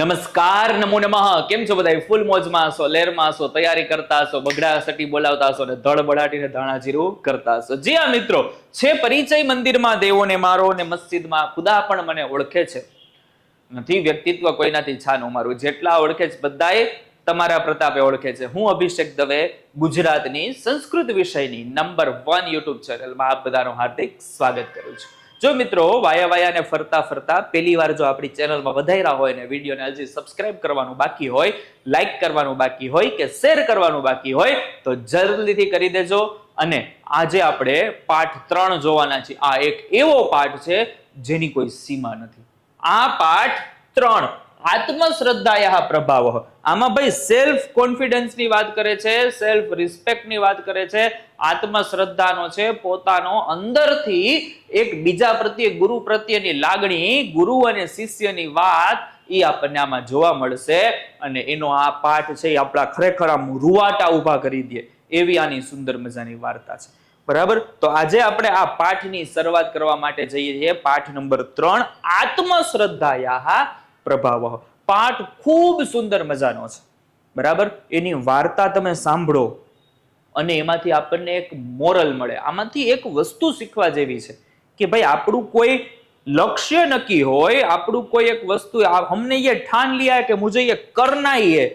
નમસ્કાર, નમો નમઃ. કેમ છો બધા ફૂલ મોજમાં છો લેરમાં છો તૈયારી કરતા હશો, બગડા સટી બોલાવતા હશો ને ધડ બળાટીને ધાણા જીરું કરતા હશો. જી આ મિત્રો, છે પરિચય મંદિરમાં દેવોને મારો ને મસ્જિદમાં ખુદા પણ મને ઓળખે છે. નથી, વ્યક્તિત્વ કોઈનાથી છાનું મારું જેટલા ઓળખે છે બધાએ તમારા પ્રતાપે ઓળખે છે. હું અભિષેક દવે, ગુજરાતની સંસ્કૃત વિષયની નંબર વન યુટ્યુબ ચેનલમાં આપ બધાનું હાર્દિક સ્વાગત કરું છું. જો મિત્રો, વાયા વાયાને ફરતા ફરતા પહેલી વાર જો આપણી ચેનલમાં વધાર્યા હોય ને વિડીયોને હજી સબસ્ક્રાઇબ કરવાનું બાકી હોય લાઈક કરવાનું બાકી હોય કે શેર કરવાનું બાકી હોય, તો જલ્દીથી કરી દેજો. અને આજે આપણે પાઠ ત્રણ જોવાના છીએ. આ એક એવો પાઠ છે જેની કોઈ સીમા નથી. આ પાઠ ત્રણ. આત્મશ્રદ્ધાયા પ્રભાવ આમાં ભાઈ સેલ્ફ કોન્ફિડન્સની વાત કરે છે સેલ્ફ રિસ્પેક્ટની વાત કરે છે, આત્મશ્રદ્ધાનો છે, પોતાનો અંદરથી એક બીજા પ્રત્યે ગુરુ પ્રત્યેની લાગણી, ગુરુ અને શિષ્યની વાત એ આપણને આમાં જોવા મળશે અને એનો આ પાઠ છે એ આપણા ખરેખર આમ રૂવાટા ઊભા કરી દે એવી આની સુંદર મજાની વાર્તા છે. બરાબર? તો આજે આપણે આ પાઠની શરૂઆત કરવા માટે જઈએ છીએ. પાઠ નંબર ત્રણ, આત્મશ્રદ્ધાયા પ્રભાવ. પાઠ ખૂબ સુંદર મજાનો છે. બરાબર? એની વાર્તા તમે સાંભળો અને એમાંથી આપણને એક મોરલ મળે. આમાંથી એક વસ્તુ શીખવા જેવી છે કે ભાઈ આપણું કોઈ લક્ષ્ય નક્કી હોય, આપણું કોઈ એક વસ્તુ હમને એ ઠાન લિયા કે મુજે એ કરના હી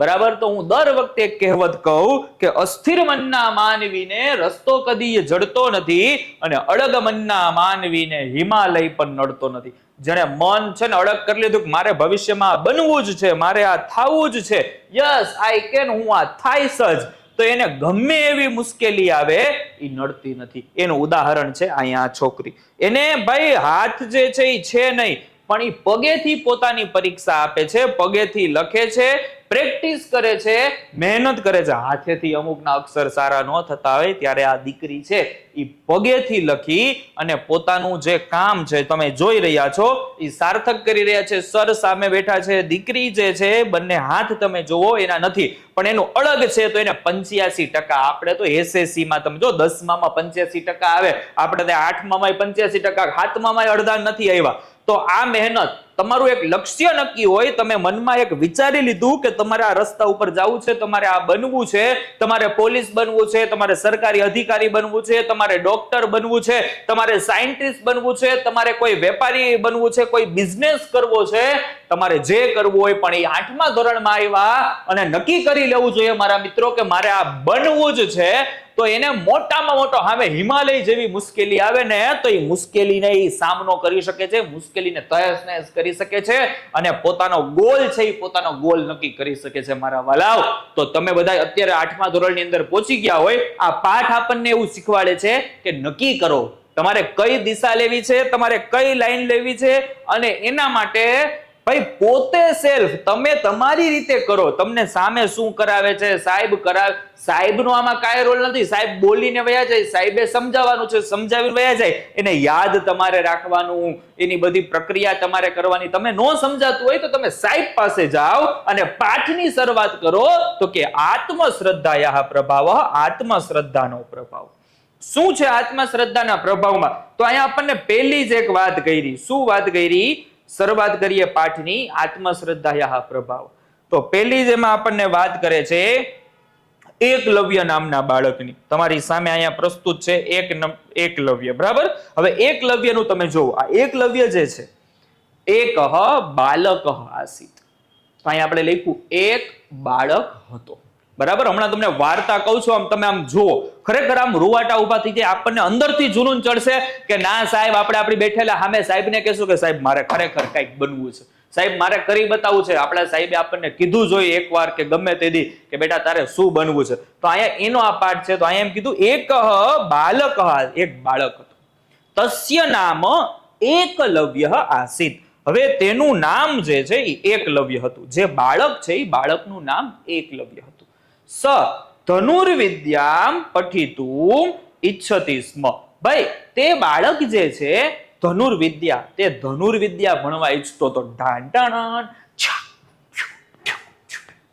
બરાબર? તો હું દર વખતે કહેવત કહું કે અસ્થિર મનના માનવીને રસ્તો કદી જડતો નથી અને અડગ મનના માનવીને હિમાલય પણ નડતો નથી. જેને મન છે ને અડગ કરી લીધું કે મારે ભવિષ્યમાં બનવું જ છે, મારે આ થવું જ છે. યસ આઈ કેન હું આ થાય જ. તો એને ગમે એવી મુશ્કેલી આવે એ નડતી નથી. એનું ઉદાહરણ છે અહીંયા છોકરી. એને ભાઈ હાથ જે છે એ છે નહીં, પણ એ પગેથી પોતાની પરીક્ષા આપે છે, પગેથી લખે છે પ્રેક્ટિસ કરે છે, મહેનત કરે છે. હાથેથી અમુકના અક્ષર સારા ન થતા હોય ત્યારે આ દીકરી છે એ પગેથી લખી અને પોતાનું જે કામ છે તમે જોઈ રહ્યા છો એ સાર્થક કરી રહ્યા છે. સર સામે બેઠા છે. દીકરી જે છે, બંને હાથ તમે જોવો એના નથી. પણ એનું અળગ છે તો એને પંચ્યાસી ટકા. આપણે તો એસએસસી માં તમે જો દસમામાં પંચ્યાસી ટકા આવે. આપણે ત્યાં આઠમામાં પંચ્યાસી ટકા હાથમાં અડધા નથી આવ્યા. તો આ મહેનત તમારું એક લક્ષ્ય નક્કી હોય, તમે મનમાં એક વિચારી લીધું કે તમારે આ રસ્તા ઉપર જવું છે, તમારે આ બનવું છે, તમારે પોલીસ બનવું છે, તમારે સરકારી અધિકારી બનવું છે, તમારે ડોક્ટર બનવું છે, તમારે સાયન્ટિસ્ટ બનવું છે, તમારે કોઈ વેપારી બનવું છે, કોઈ બિઝનેસ કરવો છે, તમારે જે કરવું હોય પણ એ આઠમા ધોરણમાં આવ્યા અને નક્કી કરી લેવું જોઈએ મારા મિત્રો કે મારે આ બનવું જ છે તો એને મોટામાં મોટો હવે હિમાલય જેવી મુશ્કેલી આવે ને, તો એ મુશ્કેલીને એ સામનો કરી શકે છે, મુશ્કેલીને તહેસ નહેસ કરી શકે છે અને પોતાનો ગોલ છે એ પોતાનો ગોલ નક્કી કરી શકે છે. મારા વાલાવ તો તમે બધા અત્યારે આઠમા ધોરણની અંદર પહોંચી ગયા હોય, આ પાઠ આપણને એવું શીખવાડે છે કે નક્કી કરો. તમારે કઈ દિશા લેવી છે, તમારે કઈ લાઈન લેવી છે અને એના માટે ભાઈ, પોતે સેલ્ફ તમે તમારી રીતે કરો. તમને સામે શું કરાવે છે, સાહેબ કરાવે સાહેબનો આમાં કાંઈ રોલ નથી. સાહેબ બોલીને વયા જાય, સાહેબે સમજાવવાનું છે, સમજાવીને વયા જાય. એને યાદ તમારે રાખવાનું, એની બધી પ્રક્રિયા તમારે કરવાની. તમે ન સમજાતું હોય તો તમે સાહેબ પાસે જાઓ અને પાઠની શરૂઆત કરો તો કે આત્મશ્રદ્ધાયા પ્રભાવ, આત્મશ્રદ્ધાનો પ્રભાવ. શું છે આત્મશ્રદ્ધાના પ્રભાવમાં? તો અહીંયા આપણને પહેલી જ એક વાત કરી. શું વાત કરી? શરૂઆત કરીએ પાઠની આત્મશ્રદ્ધાયા પ્રભાવ. તો પહેલી જેમાં આપણને વાત કરે છે એકલવ્ય નામના બાળકની. તમારી સામે અહીંયા પ્રસ્તુત છે એક એકલવ્ય બરાબર? હવે એકલવ્યનું તમે જોવો. આ એકલવ્ય જે છે, એક બાલક આસિત. તો અહીંયા આપણે લખ્યું, એક બાળક હતો. બરાબર? હમણાં તમને વાર્તા કહું છું, આમ તમે આમ જુઓ. ખરેખર આમ રૂવાટા ઊભા થઈ જાય, આપણને અંદરથી જુનૂન ચડશે કે ના સાહેબ, આપણે આપણી બેઠેલા સામે સાહેબને કહેશું કે સાહેબ, મારે ખરેખર કંઈક બનવું છે. સાહેબ, મારે કરી બતાવવું છે. આપણા સાહેબે આપણને કીધું જોઈએ એકવાર કે ગમે તે દી કે બેટા તારે શું બનવું છે? તો અહીંયા એનો આ પાઠ છે. તો અહીંયા એમ કીધું, એક બાલક એક બાળક હતો. તસ્ય નામ એકલવ્ય આસિત. હવે તેનું નામ જે છે એ એકલવ્ય હતું. જે બાળક છે એ બાળકનું નામ એકલવ્ય હતું. સ. ધનુર્વિદ્યામ પઠિતું ઈચ્છતી સ્મ. ભાઈ, તે બાળક જે છે, ધનુર્વિદ્યા, તે ધનુર્વિદ્યા ભણવા ઈચ્છતો તો ઢાંટાણ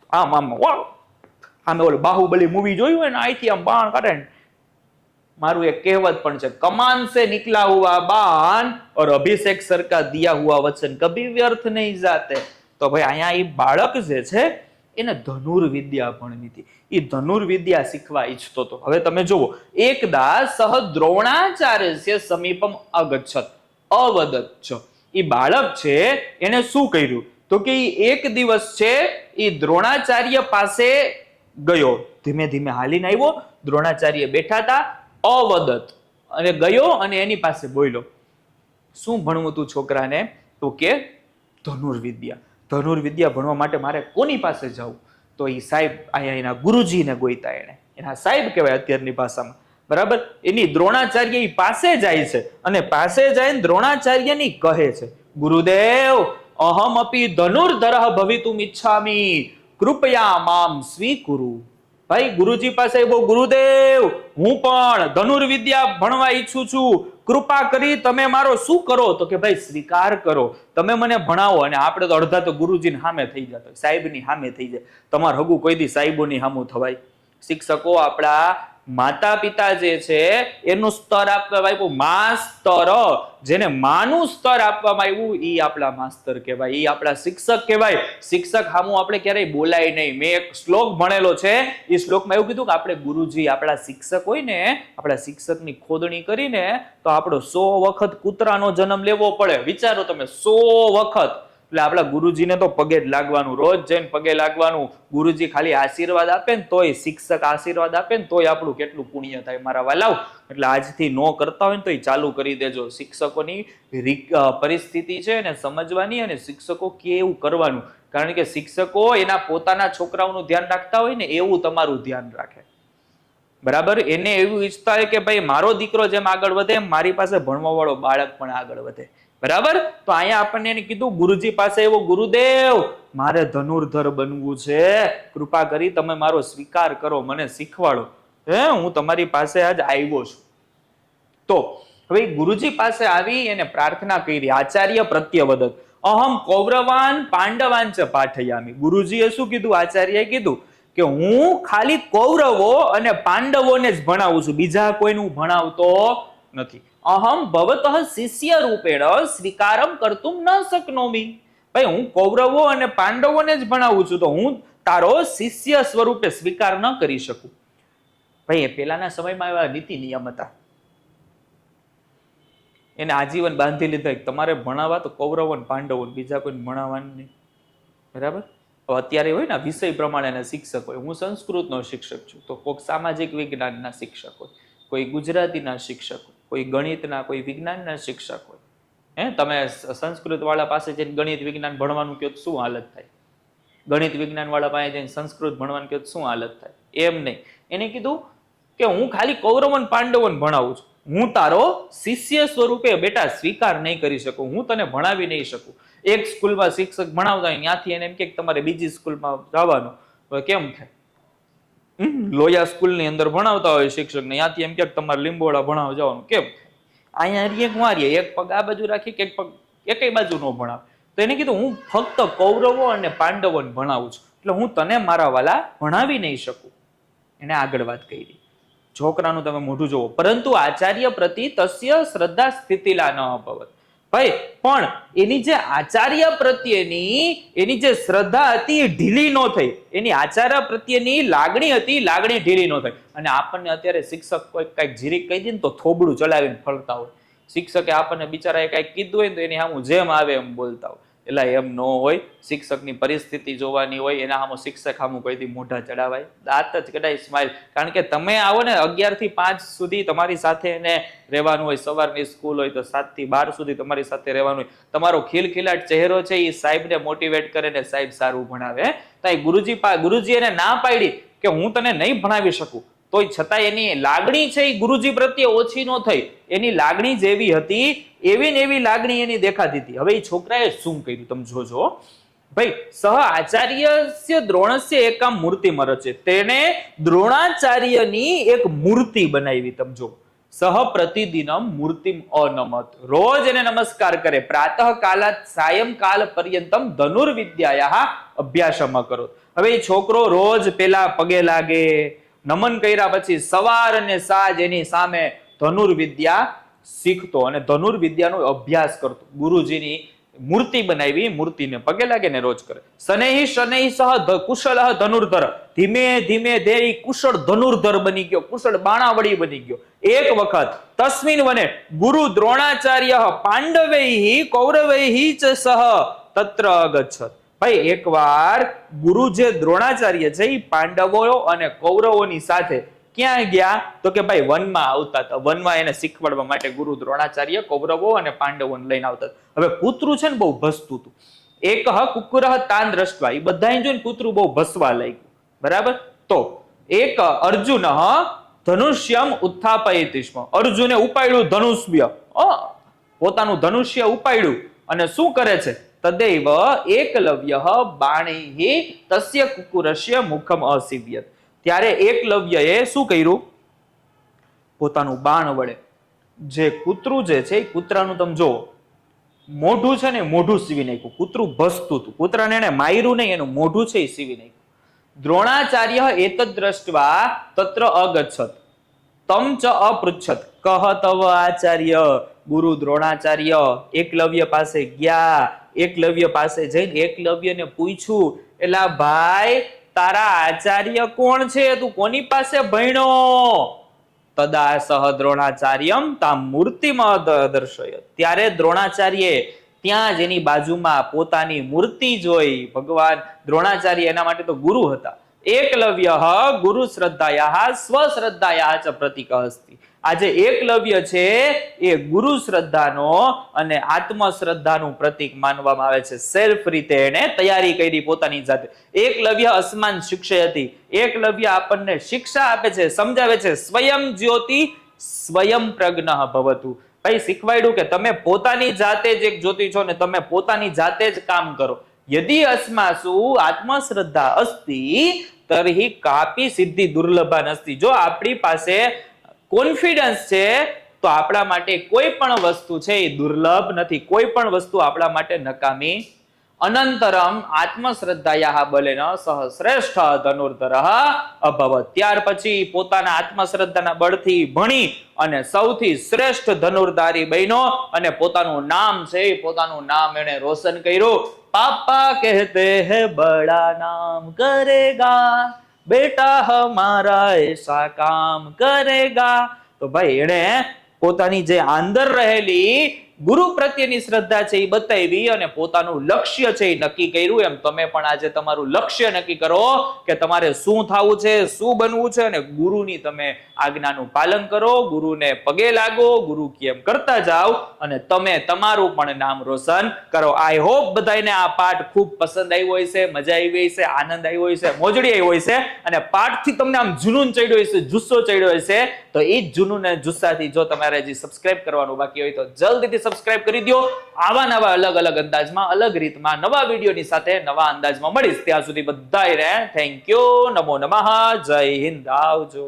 આમ આમ આમે ઓલું બાહુબલી મૂવી જોયું હોય ને અહીંથી આમ બાણ કાઢે મારું એક કહેવત પણ છે, કમાન સે નીકળા હુઆ બાન, ઓર અભિષેક સરકાર દિયા હુઆ વચન, કભી વ્યર્થ નહીં જાતે. તો ભાઈ અહીંયા એ બાળક જે છે એને ધનુર્વિદ્યા ભણવી હતી એ ધનુર્વિદ્યા શીખવા ઈચ્છતો હતો હવે તમે જુઓ, એકદા સહ દ્રોણાચાર્ય સમીપમ અગચ્છત અવદચ્છ એ બાળક છે, એને શું કર્યું? તો કે એક દિવસ છે એ દ્રોણાચાર્ય પાસે ગયો. ધીમે ધીમે હાલીને આવ્યો, દ્રોણાચાર્ય બેઠા હતા અવદત. અને ગયો અને એની પાસે બોલ્યો. શું ભણવું તું છોકરાને? તો કે ધનુર્વિદ્યા. ધનુર્વિદ્યા ભણવા માટે મારે કોની પાસે જવું? તો એ સાહેબ અહીંયા એના ગુરુજીને ગોઈતા એને એના સાહેબ કહેવાય અત્યારની ભાષામાં. બરાબર? એની દ્રોણાચાર્ય એ પાસે જાય છે અને પાસે જઈને દ્રોણાચાર્યની કહે છે, ગુરુદેવ, અહમ અપી ધનુર્ધરઃ ભવિતુમ ઈચ્છામિ. કૃપયા મામ સ્વીકુરુ. ભાઈ, ગુરુજી પાસે બહુ ગુરુદેવ, હું પણ ધનુર્વિદ્યા ભણવા ઈચ્છું છું. કૃપા કરી તમે મારો શું કરો? તો કે ભાઈ, સ્વીકાર કરો. તમે મને ભણાવો અને આપણે તો અડધા તો ગુરુજીની સામે થઈ જતો સાહેબની સામે થઈ જાય. તમારે હગું કોઈ દી સાહેબોની સામું થવાય. શિક્ષકો આપણા માતા પિતા જે છે, એનું સ્તર આપવામાં આવ્યું માસ્તર. જેને માનું સ્તર આપવામાં આવ્યું એ આપણા માસ્તર કહેવાય એ આપણા શિક્ષક કહેવાય. શિક્ષક હામુ આપણે ક્યારેય બોલાય નહીં. મેં એક શ્લોક ભણેલો છે એ શ્લોકમાં એવું કીધું કે આપણે ગુરુજી, આપણા શિક્ષક હોય ને, આપણા શિક્ષકની ખોદણી કરીને તો આપણો સો વખત કૂતરાનો જન્મ લેવો પડે. વિચારો તમે, સો વખત. એટલે આપણા ગુરુજીને તો પગે જ લાગવાનું, રોજ જઈને પગે લાગવાનું. ગુરુજી ખાલી આશીર્વાદ આપે ને તોય શિક્ષક આશીર્વાદ આપે ને તોય આપણું કેટલું પુણ્ય થાય મારા વાલાવ એટલે આજથી નો કરતા હોય ને તો એ ચાલુ કરી દેજો. શિક્ષકોની પરિસ્થિતિ છે ને સમજવાની અને શિક્ષકો કેવું કરવાનું? કારણ કે શિક્ષકો એના પોતાના છોકરાઓનું ધ્યાન રાખતા હોય ને એવું તમારું ધ્યાન રાખે. બરાબર? એને એવું ઈચ્છતા હોય કે ભાઈ મારો દીકરો જેમ આગળ વધે, એમ મારી પાસે ભણવા વાળો બાળક પણ આગળ વધે. બરાબર? તો અહીંયા આપણને એને કીધું, ગુરુજી પાસે એવો ગુરુદેવ, મારે ધનુર્ધર બનવું છે. કૃપા કરી તમે મારો સ્વીકાર કરો, મને શીખવાડો. હે, હું તમારી પાસે આજ આવ્યો છું. તો હવે ગુરુજી પાસે આવી એને પ્રાર્થના કરી, આચાર્ય પ્રત્યવદત, અહમ કૌરવાન પાંડવાન ચ પાઠયામી. ગુરુજીએ શું કીધું? આચાર્યએ કીધું કે, હું ખાલી કૌરવો અને પાંડવોને જ ભણાવું છું. બીજા કોઈને હું ભણાવતો નથી. અહમ ભવતઃ શિષ્ય રૂપેણ સ્વીકારમ કરતું ન શકનોમી. ભાઈ, હું કૌરવો અને પાંડવોને જ ભણાવું છું, તો હું તારો શિષ્ય સ્વરૂપે સ્વીકાર ન કરી શકું. ભાઈ પેલાના સમયમાં એવા નીતિ નિયમ હતા. એને આજીવન બાંધી લીધા તમારે ભણાવવા તો કૌરવો અને પાંડવો બીજા કોઈ ભણાવવાનું નહીં. બરાબર? અત્યારે હોય ને વિષય પ્રમાણેના શિક્ષક હોય. હું સંસ્કૃતનો શિક્ષક છું, તો કોઈક સામાજિક વિજ્ઞાનના શિક્ષક હોય, કોઈ ગુજરાતીના શિક્ષક હોય. કોઈ ગણિતના, કોઈ વિજ્ઞાનના શિક્ષક હોય. હે, તમે સંસ્કૃતવાળા પાસે જઈને ગણિત વિજ્ઞાન ભણવાનું કહો શું હાલત થાય? ગણિત વિજ્ઞાનવાળા પાસે જઈને સંસ્કૃત ભણવાનું કહો શું હાલત થાય? એમ નહીં. એને કીધું કે હું ખાલી કૌરવન, પાંડવન ભણાવું છું. હું તારો શિષ્ય સ્વરૂપે બેટા સ્વીકાર નહીં કરી શકું. હું તને ભણાવી નહીં શકું. એક સ્કૂલમાં શિક્ષક ભણાવતા હોય, ત્યાંથી એને એમ કે તમારે બીજી સ્કૂલમાં જવાનું. કેમ થાય? લોયા સ્કૂલની અંદર ભણાવતા હોય શિક્ષક ને ત્યાંથી એમ કે તમારે લીંબોળા ભણાવ જવાનું, કેમ? અહીંયા હરીએ એક વારીએ એક પગ આ બાજુ રાખી કે એક પગ એકેય બાજુ નો ભણાવ. તો એને કીધું, હું ફક્ત કૌરવો અને પાંડવોને ભણાવું છું. એટલે હું તને મારા વાલા ભણાવી નહીં શકું. એને આગળ વાત કરી. છોકરાનું તમે મોઢું જોવો પરંતુ આચાર્ય પ્રતિ તસ્ય શ્રદ્ધા સ્થિતિલા ન અભવત. ભાઈ, પણ એની જે આચાર્ય પ્રત્યેની, એની જે શ્રદ્ધા હતી એ ઢીલી ન થઈ. એની આચાર્ય પ્રત્યેની લાગણી હતી, લાગણી ઢીલી ન થઈ. અને આપણને અત્યારે શિક્ષક કોઈ કંઈક જીરીક કહી દે ને તો થોબડું ચલાવીને ફરતા હોય. શિક્ષકે આપણને બિચારાએ કંઈક કીધું હોય ને તો એની સામું જેમ આવે એમ બોલતા હોય. એટલે એમ ન હોય, શિક્ષકની પરિસ્થિતિ જોવાની હોય, એના સામે શિક્ષક સામું કોઈ દી મોઢા ચડાવાય? દાંત જ કદાચ સ્માઇલ કારણ કે તમે આવો ને અગિયારથી પાંચ સુધી તમારી સાથે એને રહેવાનું હોય, સવારની સ્કૂલ હોય તો સાતથી બાર સુધી તમારી સાથે રહેવાનું હોય. તમારો ખિલખિલાટ ચહેરો છે એ સાહેબને મોટિવેટ કરે ને સાહેબ સારું ભણાવે તો એ ગુરુજી ગુરુજી એને ના પાડી કે હું તને નહીં ભણાવી શકું. તોય છતાં એની લાગણી છે એ ગુરુજી પ્રત્યે ઓછી ન થઈ. એની લાગણી જેવી હતી, એવી ને એવી લાગણી એની દેખાતી હતી. હવે એ છોકરાએ શું કર્યું તમે જોજો. ભાઈ સહ આચાર્ય દ્રોણસ્ય એકામ મૂર્તિ રચે તેને દ્રોણાચાર્યની એક મૂર્તિ બનાવી તમે જો. સહ પ્રતિદિનમ મૂર્તિમ અનમત. રોજ એને નમસ્કાર કરે. પ્રાતઃ કાલાત સાયંકાલ પર્યંતમ ધનુર્વિદ્યાયા અભ્યાસમાં કરો હવે એ છોકરો રોજ પેલા પગે લાગે નમન કર્યા પછી સવાર અને સાંજ એની સામે ધનુર્વિદ્યા શીખતો અને ધનુર્વિદ્યાનો અભ્યાસ કરતો. ગુરુજીની મૂર્તિ બનાવી, મૂર્તિને પગે લાગે ને રોજ કરે. શનૈ શનૈ સહ કુશળ ધનુર્ધર. ધીમે ધીમે ધેરી કુશળ ધનુર્ધર બની ગયો, કુશળ બાણાવળી બની ગયો. એક વખત તસ્મિન વને ગુરુ દ્રોણાચાર્ય પાંડવૈ કૌરવૈ ચ સહ તત્ર અગચ્છત. ભાઈ, એકવાર ગુરુ જે દ્રોણાચાર્ય છે એ પાંડવો અને કૌરવોની સાથે ક્યાં ગયા? તો કે ભાઈ, વનમાં આવતા હતા. વનમાં એને શીખવાડવા માટે ગુરુ દ્રોણાચાર્ય કૌરવો અને પાંડવોને લઈને આવતા. હવે કૂતરું છે ને બહુ ભસતું હતું. એક હ કુકુરહ તાન દ્રષ્ટવા. એ બધાને જોઈને કૂતરું બહુ ભસવા લાગ્યું. બરાબર? તો એક અર્જુન ધનુષ્યમ ઉત્થાપયતિષ્મ. અર્જુને ઉપાડ્યું ધનુષ્ય. પોતાનું ધનુષ્ય ઉપાડ્યું અને શું કરે છે? તદૈવ એકલવ્ય બાણી તસ્ય કુકુરસ્ય મુખમ અસિવ્યત ત્યારે એકલવ્યએ શું કર્યું? પોતાનું બાણ વડે. જે કૂતરું જે છે કૂતરાનું તમે જોવો મોઢું છે ને મોઢું સીવી નાખ્યું. કૂતરું ભસતું હતું. કૂતરાને એને માર્યું નહીં, એનું મોઢું છે એ સીવી નાખ્યું. દ્રોણાચાર્ય એતદ દ્રષ્ટવા તત્ર અગચ્છત. તમ ચ અપૃચ્છત. કહ તવ આચાર્ય. ગુરુ દ્રોણાચાર્ય એકલવ્ય પાસે ગયા. એકલવ્ય પાસે જઈને એકલવ્યને પૂછ્યું એલા ભાઈ, તારા આચાર્ય કોણ છે? તું કોની પાસે ભણ્યો? તદા સહ દ્રોણાચાર્યમ તા મૂર્તિમાં દર્શય ત્યારે દ્રોણાચાર્યે ત્યાં જ એની બાજુમાં પોતાની મૂર્તિ જોઈ. ભગવાન દ્રોણાચાર્ય એના માટે તો ગુરુ હતા. એકલવ્ય ગુરુ શ્રદ્ધાયા સ્વશ્રદ્ધાયા ચ પ્રતિક અસ્તિ. આજે એકલવ્ય છે એ ગુરુ શ્રદ્ધાનો અને આત્મશ્રદ્ધાનું પ્રતીક માનવામાં આવે છે. સેલ્ફ રીતે એને તૈયારી કરી પોતાની જાતે. એકલવ્ય અસમાન શિક્ષયતી એકલવ્ય આપણને શિક્ષા આપે છે, સમજાવે છે. સ્વયં જ્યોતિ સ્વયં પ્રજ્ઞ ભવતું. ભાઈ શીખવાડ્યું કે તમે પોતાની જાતે જ એક જ્યોતિ છો ને તમે પોતાની જાતે જ કામ કરો. યદિ અસ્માસુ આત્મશ્રદ્ધા અસ્તિ, તરહી કાપી સિદ્ધિ દુર્લભા નસ્તી. જો આપણી પાસે કોન્ફિડન્સ છે, તો આપણા માટે કોઈ પણ વસ્તુ છે એ દુર્લભ નથી. કોઈ પણ વસ્તુ આપણા માટે નકામી અનંતરમ આત્મશ્રદ્ધાયા બલેન સહ શ્રેષ્ઠ ધનુર્ધર અભવત. ત્યાર પછી પોતાના આત્મશ્રદ્ધાના બળથી ભણી અને સૌથી શ્રેષ્ઠ ધનુર્ધારી બન્યો અને પોતાનું નામ છે પોતાનું નામ એણે રોશન કર્યું. પાપા કહેતે હે બડા નામ કરેગા. બેટા હમારા એસા કામ કરેગા. તો ભાઈ એણે પોતાની જે આંદર રહેલી ગુરુ પ્રત્યેની શ્રદ્ધા છે એ બતાવી અને પોતાનું લક્ષ્ય છે એ નક્કી કર્યું. એમ તમે પણ આજે તમારું લક્ષ્ય નક્કી કરો કે તમારે શું થવું છે, શું બનવું છે અને ગુરુની તમે આજ્ઞાનું પાલન કરો. ગુરુને પગે લાગો, ગુરુ કેમ કરતા જાઓ અને તમે તમારું પણ નામ રોશન કરો. આઈ હોપ બધાને આ પાઠ ખૂબ પસંદ આવ્યો છે, મજા આવી હોય છે, આનંદ આવ્યો હોય છે, મોજડી આવી હોય છે અને પાઠથી તમને આમ જુનૂન ચડ્યો હોય છે જુસ્સો ચડ્યો છે તો એ જ જુનૂન અને જુસ્સાથી જો તમારે હજી સબસ્ક્રાઇબ કરવાનું બાકી હોય તો જલ્દીથી સબસ્ક્રાઇબ કરી દો આવા નવા અલગ અલગ અંદાજમાં, અલગ રીતમાં નવા વિડીયોની સાથે નવા અંદાજમાં મળીશ. ત્યાં સુધી બધાય રહે. થેન્ક યુ નમો નમઃ. જય હિન્દ. આવજો.